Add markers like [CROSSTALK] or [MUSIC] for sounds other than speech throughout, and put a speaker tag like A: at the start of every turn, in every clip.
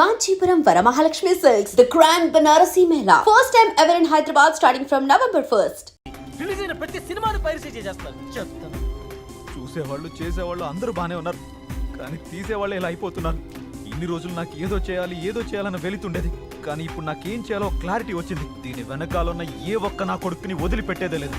A: Kanchipuram Varamahalakshmi Silks, the grand Banarasi Mela. First time ever in Hyderabad starting from November 1st.
B: Release అయిన ప్రతి సినిమాను piracy చేసేస్తారు. చెప్తాను.
C: చూసేవాళ్ళు చేసేవాళ్ళు అందరూ బానే ఉన్నారు. కానీ తీసేవాళ్ళు ఇలా అయిపోతున్నారు. ఇన్ని రోజులు నాకు ఏదో చేయాలి ఏదో చేయాలన్న వెళుతుండేది. కానీ ఇప్పుడు నాకేం చేయాలో క్లారిటీ వచ్చింది. దీని వెనకాలన్న ఏ ఒక్క నా కొడుకుని వదిలిపెట్టేదే లేదు.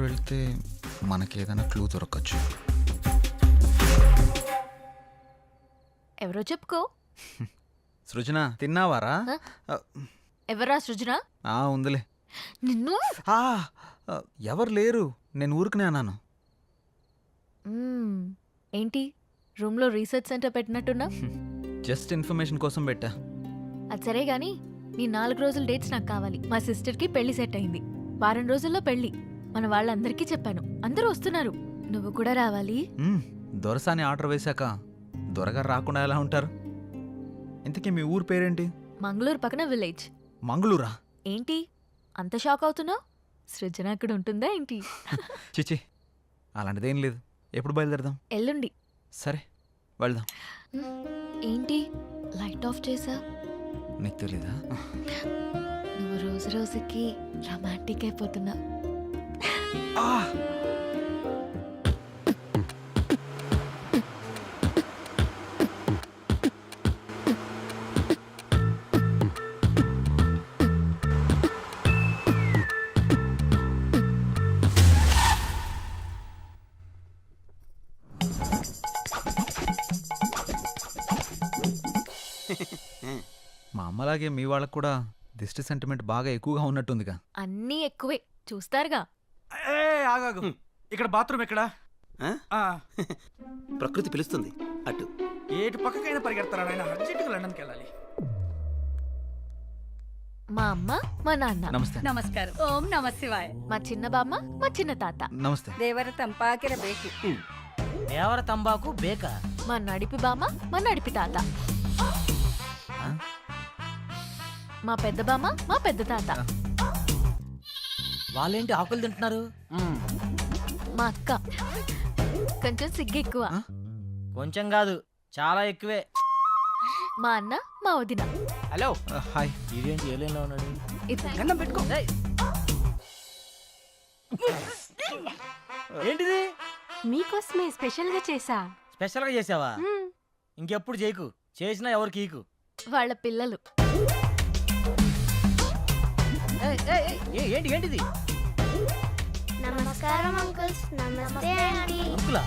C: వెతికితే మనకి ఏదైనా క్లూ దొరకచ్చు.
D: ఎవరో చెప్పుకో.
C: సృజన తిన్నావారా?
D: ఎవరా సృజన?
C: ఆ, ఉందిలే.
D: నిన్ను?
C: ఆ, ఎవరు లేరు? నేను ఊరుకునే అన్నాను.
D: మ్మ్. ఏంటి? రూమ్లో రీసెర్చ్ సెంటర్ పెట్టినట్టున్నా?
C: జస్ట్ ఇన్ఫర్మేషన్ కోసం పెట్టా.
D: అది సరే గాని నీ నాలుగు రోజుల డేట్స్ నాకు కావాలి. మా సిస్టర్కి పెళ్ళి సెట్ అయింది. వారం రోజుల్లో పెళ్ళి. మన వాళ్ళందరికీ చెప్పాను. అందరూ వస్తున్నారు. నువ్వు కూడా రావాలి.
C: మ్మ్, దొరసాని ఆర్డర్ వేశాక దొరగారు రాకుండా ఎలా ఉంటారు? ఇంతకీ మీ ఊరు పేరేంటి?
D: మంగళూరు పక్కన విలేజ్.
C: మంగళూరా?
D: ఏంటి? అంత షాక్ అవుతున్నావు? సృజన అక్కడ ఉంటుందా ఏంటి? [LAUGHS]
C: చిచి అలాంటిదేం లేదు. ఎప్పుడు బయలుదేరదాం?
D: ఎల్లుండి.
C: సరే వెళ్దాం.
D: ఏంటి? లైట్ ఆఫ్ చేసా?
C: నీకు తెలీదా?
D: నువ్వు రోజు రోజుకి రొమాంటిక్ అయిపోతున్నా! [LAUGHS]
C: మా అమ్మలాగే మీ వాళ్ళకు కూడా దిష్టి సెంటిమెంట్ బాగా ఎక్కువగా ఉన్నట్టుందిగా.
D: అన్నీ ఎక్కువే. చూస్తారుగా.
E: ఆగాగు. ఇక్కడ బాత్రూమ్ ఎక్కడ? [LAUGHS]
F: ప్రకృతి పిలుస్తుంది. అటు.
E: ఏటు పక్కకైనా పరిగెడతారా ఆయన అర్జెంటుగా లండన్కి వెళ్ళాలి.
D: మా అమ్మ మా నాన్న.
C: నమస్తే.
G: నమస్కారం. ఓం నమ శివాయ.
D: మా చిన్న బామ్మ మా చిన్న తాత.
C: నమస్తే.
G: దేవర తంపాకిర బేకి.
B: దేవర తంబాకు బేక?
D: మా నడిపి బామ్మ మా నడిపి తాత. మా పెద్ద బామ్మ మా పెద్ద తాత.
B: వాళ్ళేంటి ఆకులు తింటున్నారు?
D: మా అక్క. కొంచెం సిగ్గు ఎక్కువ
B: కొంచెం కాదు చాలా ఎక్కువే.
D: మా అన్న మా వదిన.
E: హలో.
C: హాయ్.
B: ఇదేంటి ఏలైనా ఉన్నాడు?
E: గన్నం పెట్టుకో.
B: ఏంటిది?
G: మీకోసమే స్పెషల్గా చేసా
B: స్పెషల్గా చేసావా ఇంకెప్పుడు చేయకు. చేసినా ఎవరికి ఈకు.
D: వాళ్ళ పిల్లలు.
B: ఏయ్, ఏయ్, ఏయ్, ఏ- ఏంటి ఏంటిది?
H: నమస్కారం అంకుల్స్ నమస్తే
B: అంకులా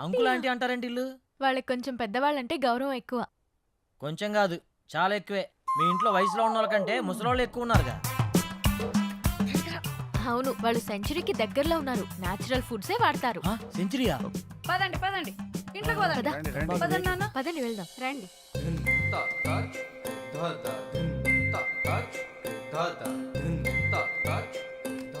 B: అంకుల్ ఆంటీ అంటారేంటి ఇల్లు
D: వాళ్ళకి కొంచెం పెద్దవాళ్ళంటే గౌరవం ఎక్కువ
B: కొంచెం కాదు చాలా ఎక్కువే మీ ఇంట్లో వయసులో ఉన్న వాళ్ళకంటే ముసలోళ్ళు ఎక్కువ ఉన్నారుగా
D: అవును వాళ్ళు సెంచరీకి దగ్గరలో ఉన్నారు నేచురల్ ఫుడ్సే వాడతారు
B: ఆ, సెంచరీయా
G: పదండి పదండి ఇంట్లోకి పదండి
D: పద.
G: పదండి నాన్న
D: పదండి వెళ్దాం
G: రండి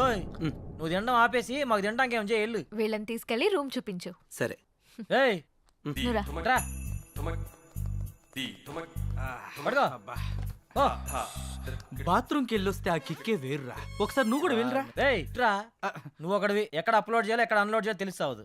B: ఓయ్ నువ్వు తినడం ఆపేసి మాకు తినడానికి ఏం చేయి వెళ్ళు.
D: వీళ్ళని తీసుకెళ్ళి రూమ్ చూపించు.
F: సరే.
B: ఏయ్
D: నువ్వురా
B: రా. పడుకో. ఓ
E: బాత్రూమ్కి వెళ్ళొస్తే ఆ కిక్కే వేరురా. ఒకసారి నువ్వు కూడా వెళ్ళరా?
B: రేయ్ ఇట్రా. నువ్వు ఒకడివి ఎక్కడ అప్లోడ్ చేయాలో ఎక్కడ అన్లోడ్ చేయాలో తెలుస్తావదు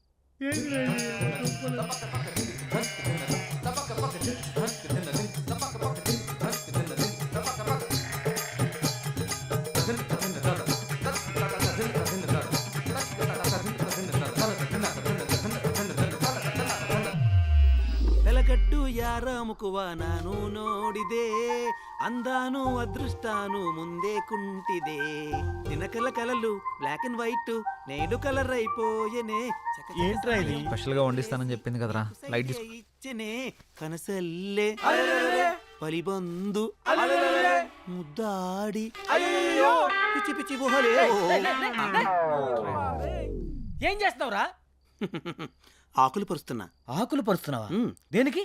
F: ಬೆಲಗಟ್ಟು ಯಾರ ಮುಖವ ನಾನು ನೋಡಿದೆ ಅಂದಾನು ಅದೃಷ್ಟಾನು ಮುಂದೆ ಕುಂಟಿದೆ ದಿನಕಲ ಕಲಲು ಬ್ಲಾಕ್ అండ్ వైట్ నేడు కలర్ అయిపోయెనే చక చక
B: ఏంట్రా ఇది?
F: సాయం
C: స్పెషల్గా వండిస్తానని చెప్పింది కదరా. లైట్
F: ఇచ్చనే కనసల్లే. పలిబందు. ముద్దాడి. పిచ్చి పిచ్చి గుహలే.
B: ఏం చేస్తున్నావురా?
F: ఆకులు పరుస్తున్నా.
B: ఆకులు పరుస్తున్నావా? దేనికి?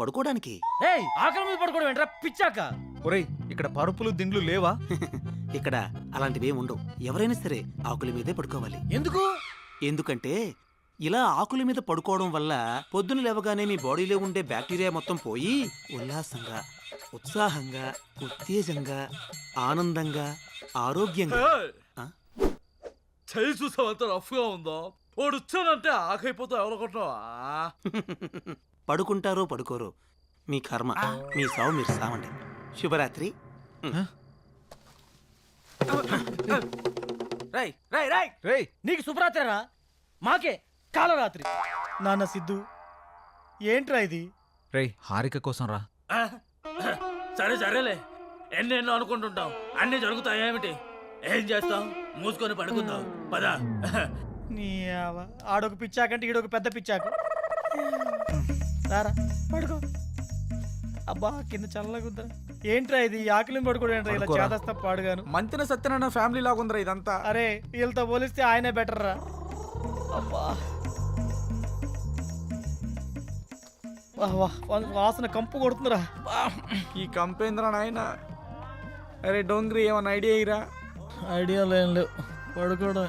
F: పడుకోవడానికి
B: ఏయ్ ఆకలి మీద పడుకోవడం ఏంట్రా? పిచ్చాక.
C: ఒరేయ్ ఇక్కడ పరుపులు దిండ్లు లేవా?
F: ఇక్కడ అలాంటివి ఉండవు. ఎవరైనా సరే ఆకుల మీదే పడుకోవాలి.
B: ఎందుకు?
F: ఎందుకంటే ఇలా ఆకుల మీద పడుకోవడం వల్ల పొద్దున లేవగానే మీ బాడీలో ఉండే బ్యాక్టీరియా మొత్తం పోయి ఉల్లాసంగా ఉత్సాహంగా ఉత్తేజంగా ఆనందంగా ఆరోగ్యంగా?
E: చేయి ఉందో? వాడు వచ్చానంటే ఆకైపోతా ఎవరనుకుంటున్నావా?
F: పడుకుంటారో పడుకోరో మీ కర్మ మీ సావు మీరు సావండి. శుభరాత్రి.
E: రై రై రై
C: రేయ్
B: నీకు శుభరాత్రిరా మాకే. కాలరాత్రి. నాన్న సిద్ధు ఏంట్రా ఇది?
C: రేయ్ హారిక కోసం రా.
E: సరే సరేలే. ఎన్నెన్నో అనుకుంటుంటాం. అన్ని జరుగుతాయి ఏమిటి? ఏం చేస్తాం? మూసుకొని పడుకుందాం. పదా.
B: నీ ఆవ. ఆడొక పిచ్చాకంటే ఈడొక పెద్ద పిచ్చాకు. రారా పడుకో. అబ్బా కింద చల్లగా ఉందా ఏంట్రా ఇది? ఆకలిని పడుకోవడం ఏంట్రా ఇలా
C: పడుకోరా.
B: చేదస్తా పాడుగాను.
E: మంతిన సత్యనారాయణ ఫ్యామిలీ లాగా ఉందిరా ఇదంతా.
B: అరే వీళ్ళతో పోలిస్తే ఆయనే బెటర్ రా అబ్బా. వాసన కంపు కొడుతుందిరా.
E: ఈ కంపేంద్ర నాయన? అరే డోంగ్రీ ఏమన్నా ఐడియా ఇరా
B: ఐడియా లేం లేవు. పడుకోవడం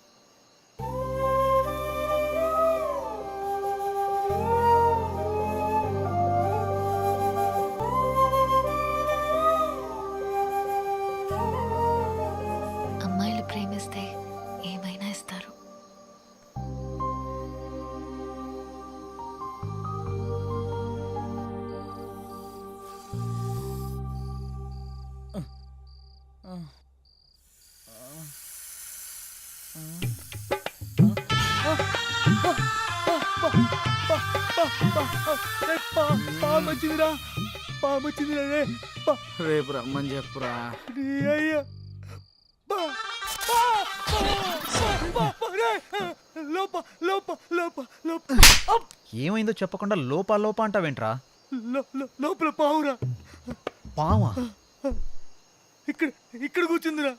B: పాము వచ్చిందిరా రే.
E: రేపు రమ్మని చెప్పురా.
C: ఏమైందో చెప్పకుండా లోపా లోపా అంటావేంట్రా?
B: లోపల పావురా.
C: పావా?
B: ఇక్కడ ఇక్కడ కూర్చుందిరా.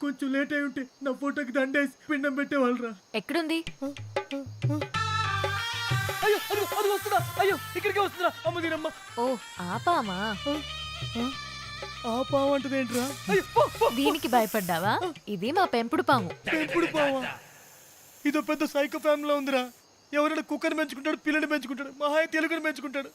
B: కొంచెం లేట్ అయి ఉంటే నా ఫోటోకి దండేసి పిండం పెట్టేవాళ్ళరా.
D: ఎక్కడుంది?
B: అయ్యో అదిగో అది వస్తుందా? అయ్యో ఇక్కడికే వస్తుందా అమ్మ దీనమ్మ
D: ఓ ఆపామా
B: ఆ పావు అంటదేంట్రా అయ్యో పో, పో.
D: దీనికి భయపడ్డావా? ఇది మా పెంపుడు పాము.
B: పెంపుడు పావా. ఇదో పెద్ద సైకో ఫ్యామిలీలో ఉందిరా. ఎవరైనా కుక్కని పెంచుకుంటాడు పిల్లని పెంచుకుంటాడు మహా అయితే ఎలుకని పెంచుకుంటాడు.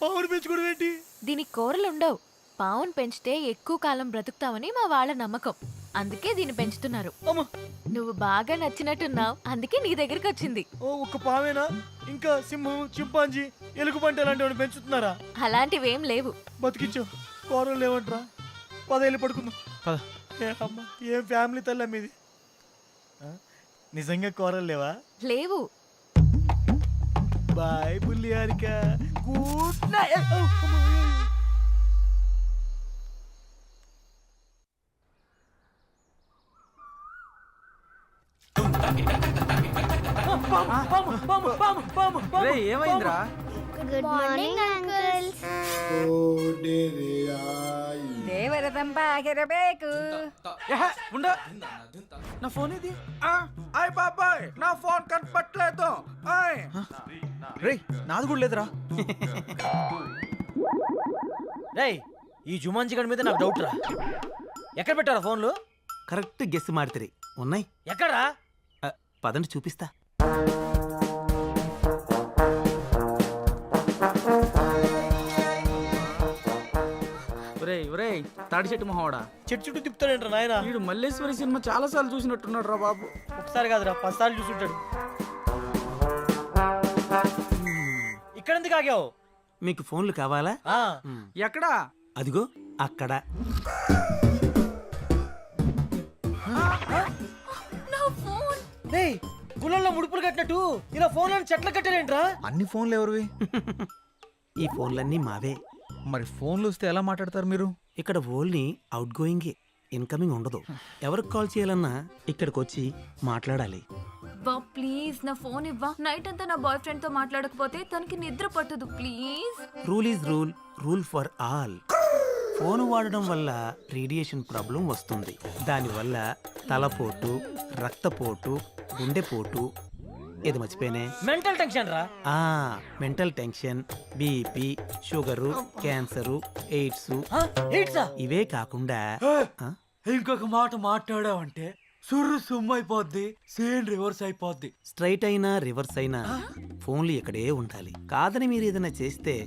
B: పావుని పెంచుకోవడం ఏంటి?
D: దీనికి కూరలు ఉండవు. పావును పెంచితే ఎక్కువ కాలం బ్రతుకుతావని మా వాళ్ళ నమ్మకం. అందుకే దీన్ని పెంచుతున్నారు.
B: అమ్మ!
D: నువ్వు బాగా నచ్చినట్టున్నావు. అందుకే నీ దగ్గరికి వచ్చింది.
B: ఓ ఒక్క పావేనా? ఇంకా సింహం చింపాంజీ ఎలుగుబంటి అలాంటివి పెంచుతున్నారా?
D: అలాంటివేం లేవు.
B: బతికించు. కూరలు లేవంట్రా. పదేళ్ళు పడుకుందాం.
C: పద.
B: ఏ అమ్మ ఏం ఫ్యామిలీ తల్లి మీది ఆ? నిజంగా కూరలు లేవా?
D: లేవు.
B: బాయ్ బుల్లి హారిక. Good night.
E: ఏమైందిరా?
H: గుడ్ మార్నింగ్
E: అంకుల్ నా ఫోన్ ఇది ఆయ్ బాబాయ్ నా ఫోన్ కనపట్లేదు. ఆయ్.
C: రే నాది కూడా లేదురా.
B: రే ఈ జుమాంజి గడి మీద నాకు డౌట్ రా. ఎక్కడ పెట్టారా ఫోన్లు?
F: కరెక్ట్ గెస్ మాడుతుంది ఉన్నాయి. ఎక్కడరా పదండి చూపిస్తా.
E: ఒరేయ్ ఒరేయ్ తాడి చెట్టు మొహోడా
B: చెట్టు చుట్టూ తిప్పుతాడేంట్రా నాయన?
E: వీడు మల్లేశ్వరి సినిమా చాలా సార్లు చూసినట్టున్నాడు రా బాబు.
B: ఒకసారి కాదురా పదిసార్లు చూసుంటాడు. ఇక్కడ ఎందుకు ఆగావు?
F: మీకు ఫోన్లు కావాలా?
E: ఎక్కడా
F: అదిగో అక్కడ.
B: రేయ్ గుళ్ళల్లో ముడుపులు కట్టినట్టు ఇలా ఫోన్లను చెట్ల కట్టారేంట్రా?
C: అన్ని ఫోన్లు ఎవరివి?
F: ఈ ఫోన్లన్నీ మావే.
C: మరి ఫోన్లు వస్తే ఎలా మాట్లాడతారు మీరు?
F: ఇక్కడ ఓన్లీ అవుట్ గోయింగే ఇన్కమింగ్ ఉండదు. ఎవరికి కాల్ చేయాలన్నా ఇక్కడికి వచ్చి మాట్లాడాలి.
D: బా ప్లీజ్ నా ఫోన్ ఇవ్వా. నైట్ అంతా నా బాయ్ ఫ్రెండ్తో మాట్లాడకపోతే తనకి నిద్ర పట్టదు please.
F: Rule is rule rule for all. Phone వాడడం వల్ల రేడియేషన్ ప్రాబ్లం వస్తుంది. దానివల్ల తలపోటు రక్తపోటు గుండెపోటు. ఏది మర్చిపోయినే?
B: మెంటల్ టెన్షన్ రా.
F: ఆ mental tension BP sugar
B: cancer AIDS.
F: ఇవే కాకుండా ఆ?
E: ఇంకొక మాట మాట్లాడావంటే సుర్రు సుమ్ము అయిపోద్ది సేన్ రివర్స్ అయిపోద్ది.
F: స్ట్రైట్ అయినా రివర్స్ అయినా ఫోన్లు ఇక్కడే ఉండాలి. కాదని మీరు ఏదైనా చేస్తే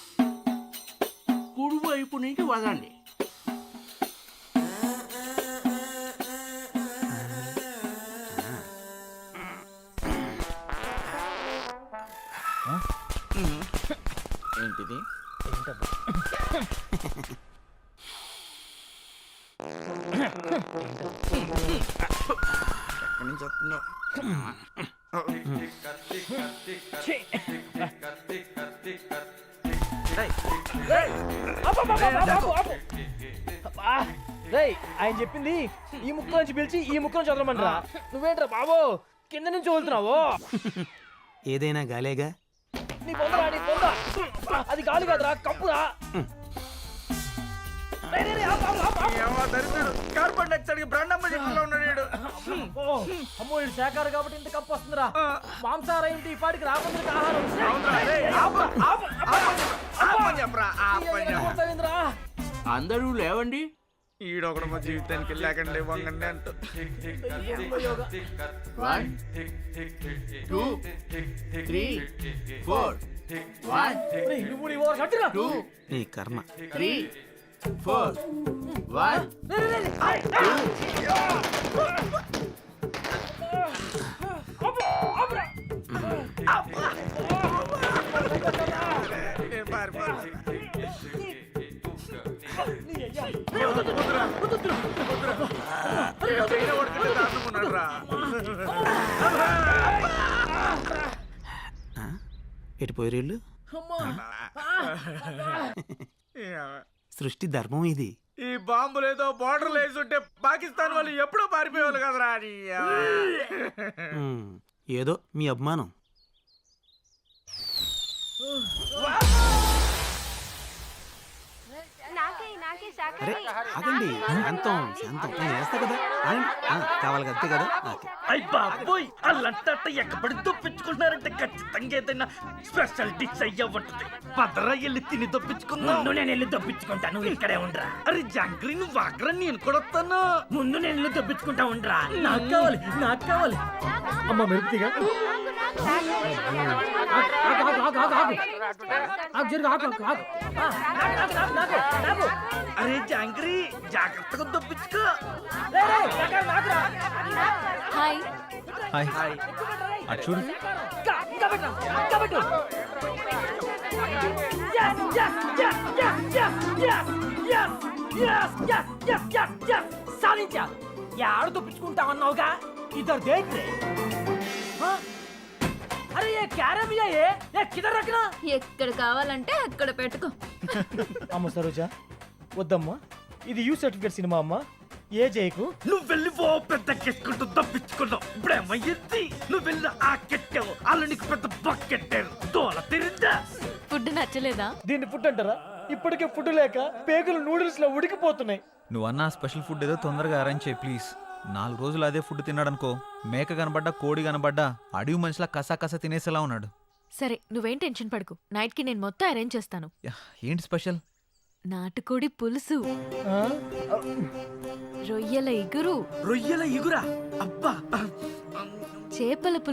I: కుడివైపు నుంచి వదండి.
B: రేయ్ ఆయన చెప్పింది ఈ ముక్క నుంచి పిలిచి ఈ ముక్క నుంచి వదలమంటారా. నువ్వేంట్రా బాబు? కింద నుంచి వదులుతున్నావు?
F: ఏదైనా గాలేగా?
B: నీ పొందరా నీ పొంద అది గాలి కాదురా కప్పురా
J: కార్బన్ డైఆక్సైడ్ బ్రాండమ్మ చెట్టులో ఉన్నాడు వీడు.
B: ఓ, అమ్మో ఇది శాఖారు కాబట్టి ఇంత కప్పు వస్తుందిరా. మాంసాహారం ఏంటి? ఈ పాటికి రాబందులకు ఆహారం?
I: అందరూ లేవండి.
J: ఈడొకడు మా జీవితానికి వెళ్ళాకండి వంగండి అంటూ.
I: One two three four
B: one. Two నీ
F: కర్మ.
B: Three four
F: one? ఎటు పోయిరేళ్ళు
B: అమ్మా.
F: సృష్టి ధర్మం ఇది.
J: ఈ బాంబులు ఏదో బార్డర్ వేసుంటే పాకిస్తాన్ వాళ్ళు ఎప్పుడో పారిపోయేవాళ్ళు కదరా
F: ఏదో మీ అభిమానం. అరే ఆగండి. శాంతం శాంతం. నేను వేస్తా కదా. ఆగండి. ఆ, కావాలి కదా అంతే కదా? ఓకే.
B: అయ్ బాబోయ్ అల్లంతా ఎక్కబడి దొప్పించుకుంటున్నారంటే ఖచ్చితంగా ఏదైనా స్పెషల్ డిష్ అయ్యా ఉంటుంది పదరా వెళ్ళి తిని దొప్పించుకుందాం. ముందు నేను వెళ్ళి దొప్పించుకుంటా నువ్వు ఇక్కడే ఉండరా. అరే జంగ్రీ నువ్వు అక్కడ నేను కూడా వస్తాను? ముందు నేను వెళ్ళి దొప్పించుకుంటా ఉండరా. నాకు కావాలి నాకు కావాలి. అమ్మ మెరుపుతిగా అరే జాంగ్రీ జాగ్రత్తగా దొప్పించుకో
D: హాయ్
C: హాయ్ అటు చూడు
B: సాధించా యాడ తప్పించుకుంటా అన్నావుగా ఇద్దరు దేంట్రే అరే ఏ క్యారమియా ఏ ఏ కిదర్ రకనా
D: ఎక్కడ కావాలంటే అక్కడ పెట్టుకో
B: అమ్మ సరోజా వద్దమ్మా. ఇది యూ సర్టిఫికేట్ సినిమా అమ్మా. ఏ చేయకు నువ్వు వెళ్ళి ఓ పెద్ద కెట్టుకుంటూ తప్పించుకున్నావు ఇప్పుడేమయ్యింది నువ్వు వెళ్ళి ఆ కెట్టావు. వాళ్ళు నీకు పెద్ద బకెట్టారు దోల తిరిందా
D: ఫుడ్ నచ్చలేదా?
B: దీన్ని ఫుడ్ అంటారా? ఇప్పటికే ఫుడ్ లేక పేగులు నూడిల్స్లో ఉడికిపోతున్నాయి.
C: నువ్వు అన్న స్పెషల్ ఫుడ్ ఏదో తొందరగా అరేంజ్ చేయి ప్లీజ్. నాలుగు రోజులు అదే ఫుడ్ తిన్నాడనుకో మేక కనబడ్డా కోడి కనబడ్డా అడవి మనిషిలా కసా కసా తినేసేలా ఉన్నాడు.
D: సరే నువ్వేం టెన్షన్ పడకు. నైట్కి నేను మొత్తం అరేంజ్ చేస్తాను.
C: యా, ఏంటి స్పెషల్?
D: నాటుకోడి పులుసు? రొయ్యల ఇగురు.
E: రొయ్యల ఇగురా? అబ్బా.
D: చేపల పులుసు.